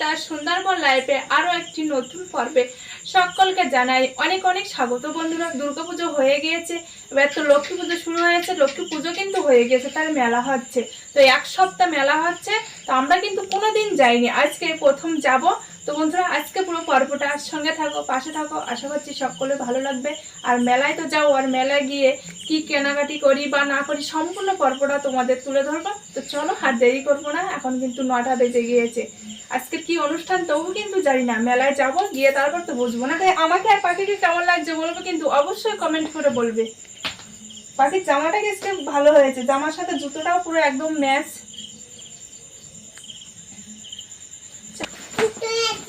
নন্দিতার সুন্দরবন লাইফে আরও একটি নতুন পর্বে সকলকে জানাই অনেক অনেক স্বাগত। বন্ধুরা, দুর্গাপুজো হয়ে গিয়েছে। এবার তো লক্ষ্মী পুজো শুরু হয়েছে। লক্ষ্মী পুজো কিন্তু হয়ে গিয়েছে তার মেলা হচ্ছে। তো এক সপ্তাহ মেলা হচ্ছে, তো আমরা কিন্তু কোনোদিন যাইনি। আজকে প্রথম যাব তো বন্ধুরা, আজকে পুরো পর্বটা সঙ্গে থাকো, পাশে থাকো। আশা করছি সকলে ভালো লাগবে। আর মেলায় তো যাও, আর মেলায় গিয়ে কি কেনাকাটি করি বা না করি সম্পূর্ণ পর্বটা তোমাদের তুলে ধরবো। তো চলো, আর দেরি করব না, এখন কিন্তু নটা বেজে গিয়েছে। আজকে কি অনুষ্ঠান তবু কিন্তু জানি না, মেলায় যাব, গিয়ে তারপর তো বুঝব না। তাই আমাকে আর পাখিকে কেমন লাগছে বলব কিন্তু অবশ্যই কমেন্ট করে বলবে। পাখির জামাটা কিন্তু ভালো হয়েছে, জামার সাথে জুতোটাও পুরো একদম ম্যাচ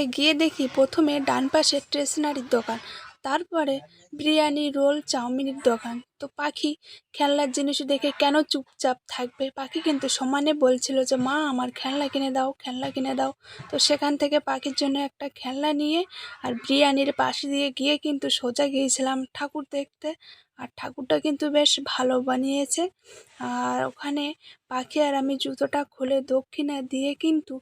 মেলায় গিয়ে দেখি প্রথমে ডান পাশে স্টেশনারির দোকান, তারপরে বিরিয়ানি, রোল, চাউমিনের দোকান। তো পাখি খেলনার জিনিস দেখে কেন চুপচাপ থাকবে? পাখি কিন্তু সমানে বলছিল যে, মা, আমার খেলনা কিনে দাও, খেলনা কিনে দাও। তো সেখান থেকে পাখির জন্য একটা খেলনা নিয়ে আর বিরিয়ানির পাশে দিয়ে গিয়ে কিন্তু সোজা গিয়েছিলাম ঠাকুর দেখতে। আর ঠাকুরটা কিন্তু বেশ ভালো বানিয়েছে। আর ওখানে পাখি আর আমি জুতোটা খুলে দক্ষিণা দিয়ে কিন্তু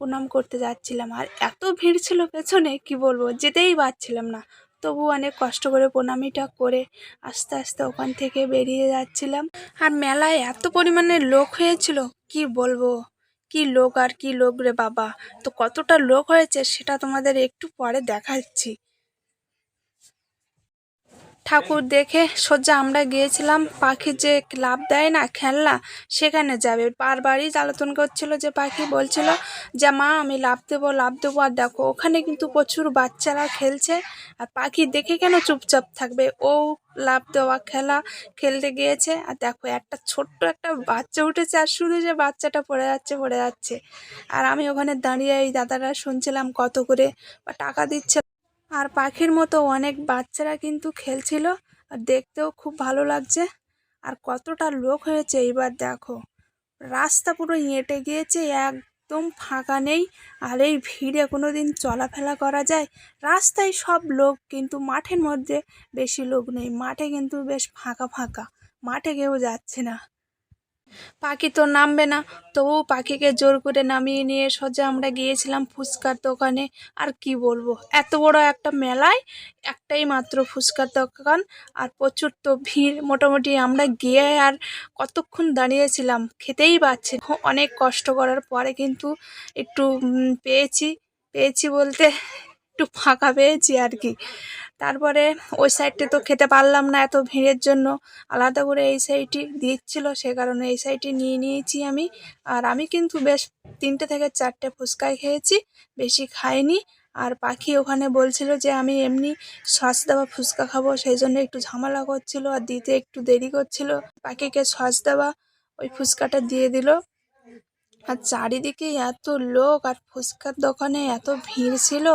প্রণাম করতে যাচ্ছিলাম। আর এত ভিড় ছিল পেছনে, কি বলব, যেতেই পারছিলাম না। তবু অনেক কষ্ট করে প্রণামিটা করে আস্তে আস্তে ওখান থেকে বেরিয়ে যাচ্ছিলাম। আর মেলায় এত পরিমাণে লোক হয়েছিল, কি বলব? কি লোক আর কি লোক রে বাবা? তো কতটা লোক হয়েছে সেটা তোমাদের একটু পরে দেখাচ্ছি। ঠাকুর দেখে সোজা আমরা গিয়েছিলাম, পাখি যে লাভ দেয় না, খেলনা, সেখানে যাবে। বারবারই জ্বালাতন করছিল যে পাখি বলছিল যে, মা, আমি লাভ দেবো লাভ দেবো, আর দেখো, ওখানে কিন্তু প্রচুর বাচ্চারা খেলছে, আর পাখি দেখে কেন চুপচাপ থাকবে? ও লাভ দেওয়া খেলা খেলতে গিয়েছে, আর দেখো, একটা ছোট্ট একটা বাচ্চা উঠেছে, আর শুধু যে বাচ্চাটা পড়ে যাচ্ছে পড়ে যাচ্ছে। আর আমি ওখানে দাঁড়িয়ে এই দাদারা শুনছিলাম কত করে বা টাকা দিচ্ছে। আর পাখির মতো অনেক বাচ্চারা কিন্তু খেলছিল, আর দেখতেও খুব ভালো লাগছে। আর কতটা লোক হয়েছে এইবার দেখো। রাস্তা পুরো এঁটে গিয়েছে, একদম ফাঁকা নেই, আর এই ভিড়ে কোনো দিন চলাফেরা করা যায়। রাস্তায় সব লোক, কিন্তু মাঠের মধ্যে বেশি লোক নেই। মাঠে কিন্তু বেশ ফাঁকা ফাঁকা। মাঠে কেউ যাচ্ছে না। পাখি তো নামবে না। তবু পাখিকে জোর করে নামিয়ে নিয়ে সোজা আমরা গিয়েছিলাম ফুচকার দোকানে। আর কি বলব? এত বড় একটা মেলায় একটাই মাত্র ফুচকার দোকান। আর প্রচুর তো ভিড়। মোটামুটি আমরা গিয়ে আর কতক্ষণ দাঁড়িয়েছিলাম খেতেই পাচ্ছি। অনেক কষ্ট করার পরে কিন্তু একটু পেয়েছি। পেয়েছি বলতে একটু ফাঁকা পেয়েছি আর কি। তারপরে ওই সাইডটা তো খেতে পারলাম না এত ভিড়ের জন্য। আলাদা করে এই সাইডটি দিচ্ছিল, সে কারণে এই সাইডটি নিয়ে নিয়েছি আমি। আর আমি কিন্তু বেশ তিনটে থেকে চারটে ফুচকাই খেয়েছি, বেশি খাইনি। আর পাখি ওখানে বলছিল যে আমি এমনি সস দেওয়া ফুচকা খাব, সেই জন্য একটু ঝামেলা করছিল আর দিতে একটু দেরি করছিল। পাখিকে সস দেওয়া ওই ফুচকাটা দিয়ে দিল। আর চারিদিকে এত লোক আর ফুচকার দোকানে এত ভিড় ছিল।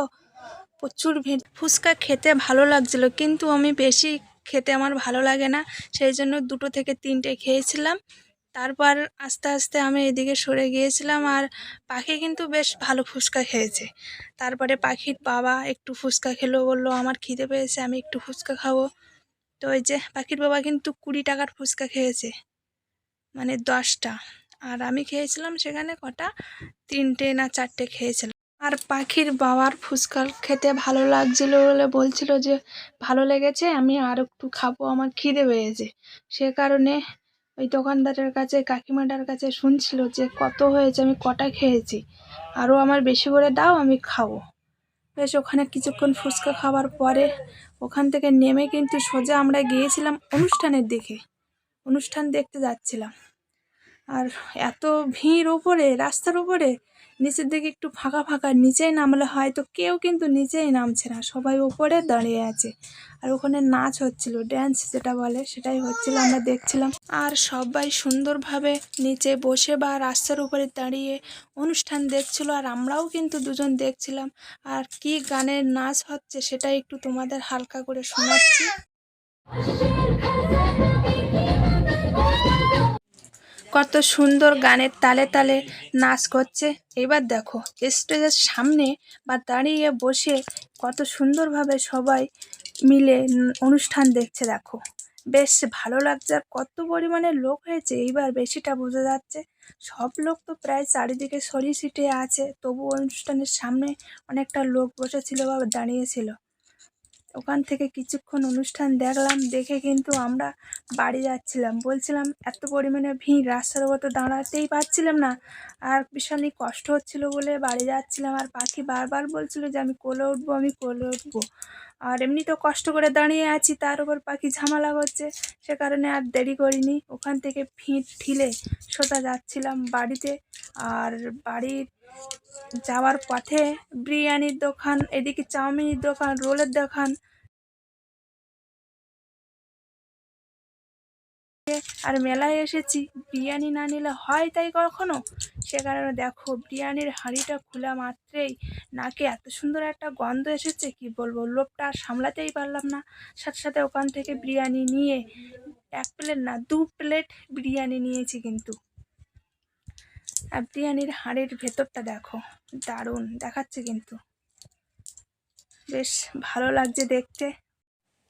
প্রচুর ভিড় ফুচকা খেতে ভালো লাগছিল, কিন্তু আমি বেশি খেতে আমার ভালো লাগে না, সেই জন্য দুটো থেকে তিনটে খেয়েছিলাম। তারপর আস্তে আস্তে আমি এদিকে সরে গিয়েছিলাম আর পাখি কিন্তু বেশ ভালো ফুচকা খেয়েছে। তারপরে পাখির বাবা একটু ফুচকা খেলো, বলল, আমার খিদে পেয়েছে, আমি একটু ফুচকা খাব। তো ওই যে পাখির বাবা কিন্তু কুড়ি টাকার ফুচকা খেয়েছে মানে দশটা। আর আমি খেয়েছিলাম সেখানে কটা? তিনটে না চারটে খেয়েছিলাম। আর পাখির বাবার ফুচকা খেতে ভালো লাগছিল বলে বলছিল যে, ভালো লেগেছে, আমি আর একটু খাব, আমার খিদে পেয়েছে। সে কারণে ওই দোকানদারের কাছে, কাকিমাটার কাছে শুনছিল যে, কত হয়েছে, আমি কটা খেয়েছি? আরও আমার বেশি করে দাও, আমি খাব। বেশ, ওখানে কিছুক্ষণ ফুচকা খাওয়ার পরে ওখান থেকে নেমে কিন্তু সোজা আমরা গিয়েছিলাম অনুষ্ঠানের দিকে। অনুষ্ঠান দেখতে যাচ্ছিলাম। আর এত ভিড় ওপরে রাস্তার উপরে নিচের দিকে একটু ফাঁকা ফাঁকা, নিচেই নামলে হয়তো কেউ কিন্তু নিচেই নামছে না, সবাই ওপরে দাঁড়িয়ে আছে। আর ওখানে নাচ হচ্ছিল ড্যান্স যেটা বলে সেটাই হচ্ছিল, আমরা দেখছিলাম। আর সবাই সুন্দরভাবে নিচে বসে বা রাস্তার উপরে দাঁড়িয়ে অনুষ্ঠান দেখছিল, আর আমরাও কিন্তু দুজন দেখছিলাম। আর কি গানের নাচ হচ্ছে সেটা একটু তোমাদের হালকা করে শোনাচ্ছি। কত সুন্দর গানের তালে তালে নাচ করছে। এবার দেখো, স্টেজের সামনে বা দাঁড়িয়ে বসে কত সুন্দরভাবে সবাই মিলে অনুষ্ঠান দেখছে, দেখো। বেশ ভালো লাগছে আর কত পরিমাণে লোক হয়েছে, এইবার বেশিটা বোঝা যাচ্ছে। সব লোক তো প্রায় চারিদিকে সরিয়ে ছিটিয়ে আছে তবু অনুষ্ঠানের সামনে অনেকটা লোক বসেছিল বা দাঁড়িয়েছিল। ওখান থেকে কিছুক্ষণ অনুষ্ঠান দেখলাম, দেখে কিন্তু আমরা বাড়ি যাচ্ছিলাম। বলছিলাম, এত পরিমাণে ভিড়, রাস্তার উপর তো দাঁড়াতেই পারছিলাম না। আর ভীষণই কষ্ট হচ্ছিল বলে বাড়ি যাচ্ছিলাম। আর পাখি বারবার বলছিল যে, আমি কোলে উঠবো, আমি কোলে উঠবো। আর এমনি তো কষ্ট করে দাঁড়িয়ে আছি, তার উপর পাখি ঝামেলা করছে। সে কারণে আর দেরি করিনি। ওখান থেকে ফিট ঠিলে সোজা যাচ্ছিলাম বাড়িতে। আর বাড়ির যাওয়ার পথে বিরিয়ানির দোকান, এদিকে চাউমিনের দোকান, রোলের দোকান আর মেলায় এসেছি। বিরিয়ানি না নিলে হয় তাই কখনো? সে কারণে দেখো, বিরিয়ানির হাঁড়িটা খোলা মাত্রেই নাকে এত সুন্দর একটা গন্ধ এসেছে, কি বলব? লোভটা আর সামলাতেই পারলাম না। সাথে সাথে ওখান থেকে বিরিয়ানি নিয়ে এক প্লেট না, দু প্লেট বিরিয়ানি নিয়েছি কিন্তু। আর বিরিয়ানির হাঁড়ির ভেতরটা দেখো, দারুণ দেখাচ্ছে কিন্তু। বেশ ভালো লাগছে দেখতে।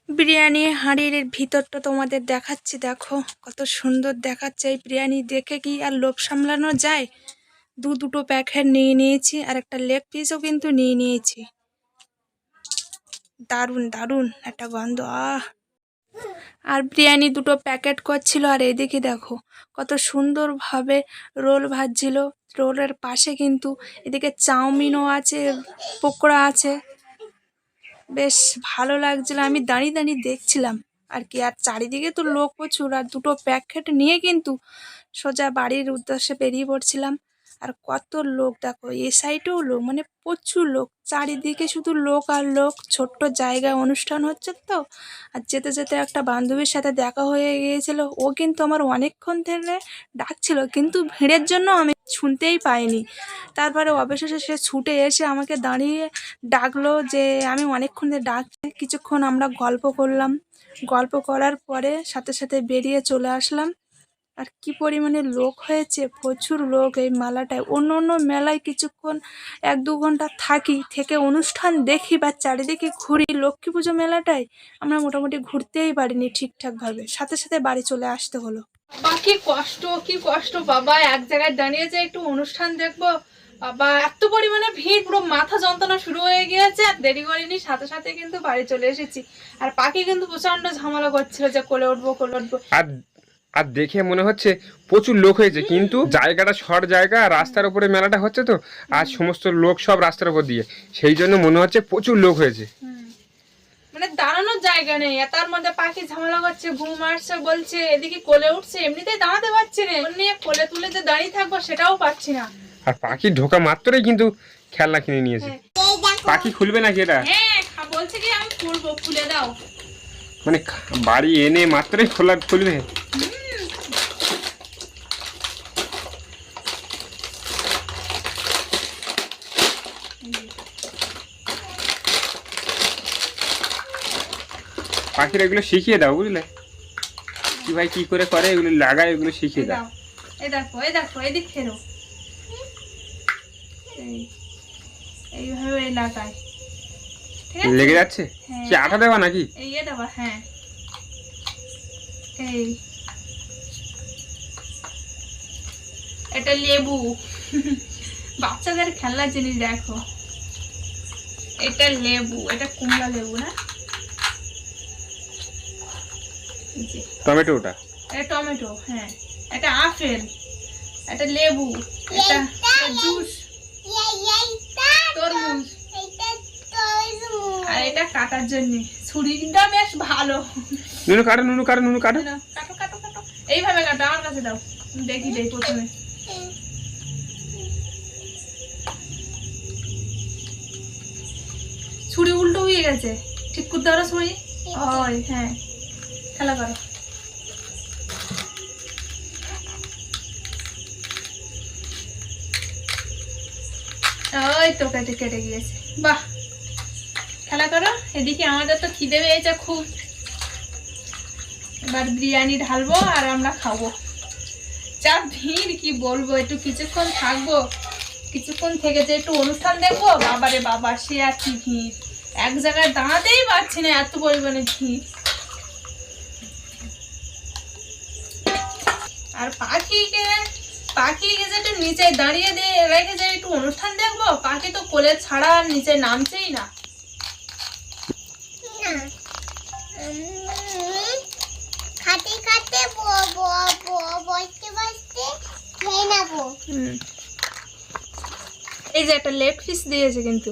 বিরিয়ানি হাঁড়ির ভিতরটা তোমাদের দেখাচ্ছি, দেখো। কত সুন্দর দেখাচ্ছে এই বিরিয়ানি, দেখে কি আর লোভ সামলানো যায়? দু দুটো প্যাকেট নিয়ে নিয়েছি, আর একটা লেগ পিসও কিন্তু নিয়ে নিয়েছি। দারুণ দারুণ, একটা গন্ধ, আহ! আর বিরিয়ানি দুটো প্যাকেট করছিল, আর এদিকে দেখো, কত সুন্দরভাবে রোল ভাজছিল। রোলের পাশে কিন্তু এদিকে চাউমিনও আছে, পকোড়া আছে। বেশ ভালো লাগছিল। আমি দাঁড়িয়ে দাঁড়িয়ে দেখছিলাম। আর কি, আর চারিদিকে তো লোক প্রচুর, আর দুটো প্যাকেট নিয়ে কিন্তু সোজা বাড়ির উদ্দেশ্যে বেরিয়ে পড়ছিলাম। আর কত লোক, দেখো, এ সাইডেও লোক মানে প্রচুর লোক। চারিদিকে শুধু লোক আর লোক, ছোট্ট জায়গায় অনুষ্ঠান হচ্ছে তো। আর যেতে যেতে একটা বান্ধবীর সাথে দেখা হয়ে গিয়েছিল। ও কিন্তু আমার অনেকক্ষণ ধরে ডাকছিল, কিন্তু ভিড়ের জন্য আমি শুনতেই পাইনি। তারপরে অবশেষে সে ছুটে এসে আমাকে দাঁড়িয়ে ডাকলো যে, আমি অনেকক্ষণ ধরে ডাকছি, কিছুক্ষণ আমরা গল্প করলাম। গল্প করার পরে সাথে সাথে বেরিয়ে চলে আসলাম। আর কি পরিমাণে লোক হয়েছে, প্রচুর লোক এই মেলাটায়। অন্য অন্য মেলায় কিছুক্ষণ, এক দু ঘণ্টা থাকি, থেকে অনুষ্ঠান দেখি বা চারিদিকে ঘুরি লক্ষ্মী পুজো মেলাটায়, আমরা মোটামুটি ঘুরতেই পারিনি ঠিকঠাকভাবে। সাথে সাথে বাড়ি চলে আসতে হলো। বাবা কি কষ্ট কি কষ্ট বাবা। এক জায়গায় দাঁড়িয়ে যে একটু অনুষ্ঠান দেখব। বাবা এত পরিমাণে ভিড় পুরো মাথা যন্ত্রণা শুরু হয়ে গিয়েছে। আর দেরি করিনি সাথে সাথে কিন্তু বাড়ি চলে এসেছি। আর পাখি কিন্তু প্রচণ্ড ঝামেলা করছিল যে কোলে উঠবো কোলে উঠবো। আর আর দেখে মনে হচ্ছে প্রচুর লোক হয়েছে। কিন্তু জায়গাটা শর্ট জায়গা রাস্তার উপরে মেলাটা হচ্ছে তো। আর সমস্ত লোক সব রাস্তার উপর দিয়ে। সেই জন্য মনে হচ্ছে প্রচুর লোক হয়েছে। মানে দাঁড়ানোর জায়গা নেই। তার মধ্যে পাখি ঝামেলা করছে ঘুম আসছে বলছে এদিকে কোলে উঠছে এমনিতেই দাঁড়াতে পারছি না। ওর নিয়ে কোলে তুলে যে দাঁড়িয়ে থাকব সেটাও পারছি না। আর পাখি ঢোকা মাত্রই কিন্তু খেলনা কিনে নিয়েছে। পাখি খুলবে নাকি এটা? হ্যাঁ বলছে কি আমি খুলবো খুলে দাও। মানে বাড়ি এনে মাত্রই খোলা খুলবে? পাখির এগুলো শিখিয়ে দাও বুঝলে? কি ভাই কি করে করে এগুলো লাগায় এগুলো শিখিয়ে দাও। এই দেখো এই দেখো এদিক ফেরো এই এইভাবে আছে? লেগে যাচ্ছে? হ্যাঁ। কি আঠা দেওয়া নাকি? এই এ দেবা হ্যাঁ। এই। এটা লেবু। বাচ্চাদের খেলনার জিনিস দেখো। এটা লেবু এটা কুমড়া লেবু না? এই যে, টমেটো এটা টমেটো হ্যাঁ। এটা আপেল এটা লেবু এটা জুস তরমুজ। আর এটা কাটার জন্য। ছুরিটা বেশ ভালো। নুনু কাটো নুনু কাটো নুনু কাটো। কাটো কাটো কাটো। এইভাবে কাটো আমার কাছে দাও। দেখি দেই প্রথমে। ছুরি উল্টো হয়ে গেছে। ঠিক করতে পারো ছুরি ওই হ্যাঁ। খেলা করো। ওই তো কেটে কেটে গিয়েছে। বাহ! খেলা করো, এদিকে আমাদের তো খিদে পেয়েছে খুব। এবার বিরিয়ানি ঢালবো আর আমরা খাব। যা ভিড়, কি বলব, একটু কিছুক্ষণ থাকব। কিছুক্ষণ থেকে যে একটু অনুষ্ঠান দেখব, বাবারে বাবা, সে আর কি ভিড়। এক জায়গায় দাঁড়াতেই পারছি না এত পরিমাণে ভিড়। আর পাখিকে পাখিকে যে একটু নিচে দাঁড়িয়ে দিয়ে রেখে যে একটু অনুষ্ঠান দেখব পাখি তো কোলে ছাড়া আর নিচে নামছেই না। খাতে খাতে ব- ব- ব- বসতে বসতে খেয়ে নেব। হুম। এই যে একটা লেগ পিস দিয়েছে কিন্তু।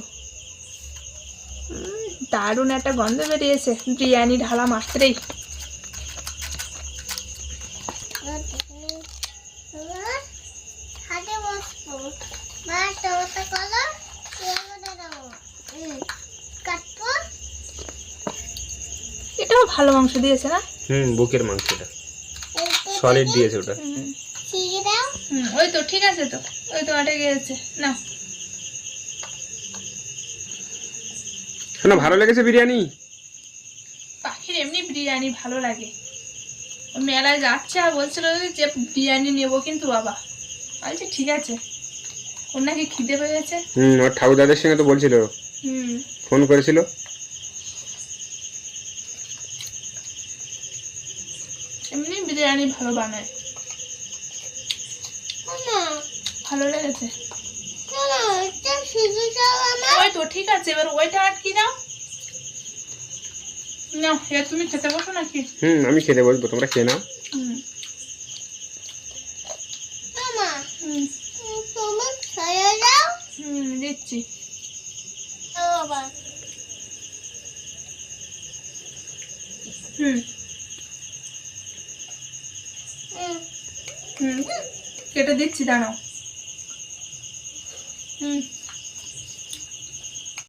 দারুণ একটা গন্ধ বেরিয়েছে বিরিয়ানি ঢালা মাত্রেই খাতে বসবো মা টমেটো কলো লেবুটা দেবো হুম, কাটবো এটাও ভালো মাংস দিয়েছে না? হুম বুকের মাংসটা। সলিড দিয়েছে ওটা। হুম। ওই তো ঠিক আছে তো। ওই তো আটে গিয়েছে। না শোনো ভালো লেগেছে বিরিয়ানি? পাখির এমনি বিরিয়ানি ভালো লাগে। মেলায় যাচ্ছে আর বলছিল যে বিরিয়ানি নেব কিন্তু বাবা। বলছে ঠিক আছে। ওর নাকি খিদে পেয়ে গেছে? হুম ওর ঠাকুরদাদের সঙ্গে তো বলছিল। হুম। ফোন করেছিল। এমনি বিরিয়ানি ভালো বানায়। না ভালো লেগেছে? না ওই তো ঠিক আছে এবার ওইটা আটকে দাও নাও এবার তুমি খেতে বসো নাকি? হুম আমি খেতে বসবো তোমরা খেয়ে নাও। হুম মামা হুম তোমার ছেড়ে দাও হুম দিচ্ছি হুম। হুম। কেটে দিচ্ছি দাঁড়াও। হুম।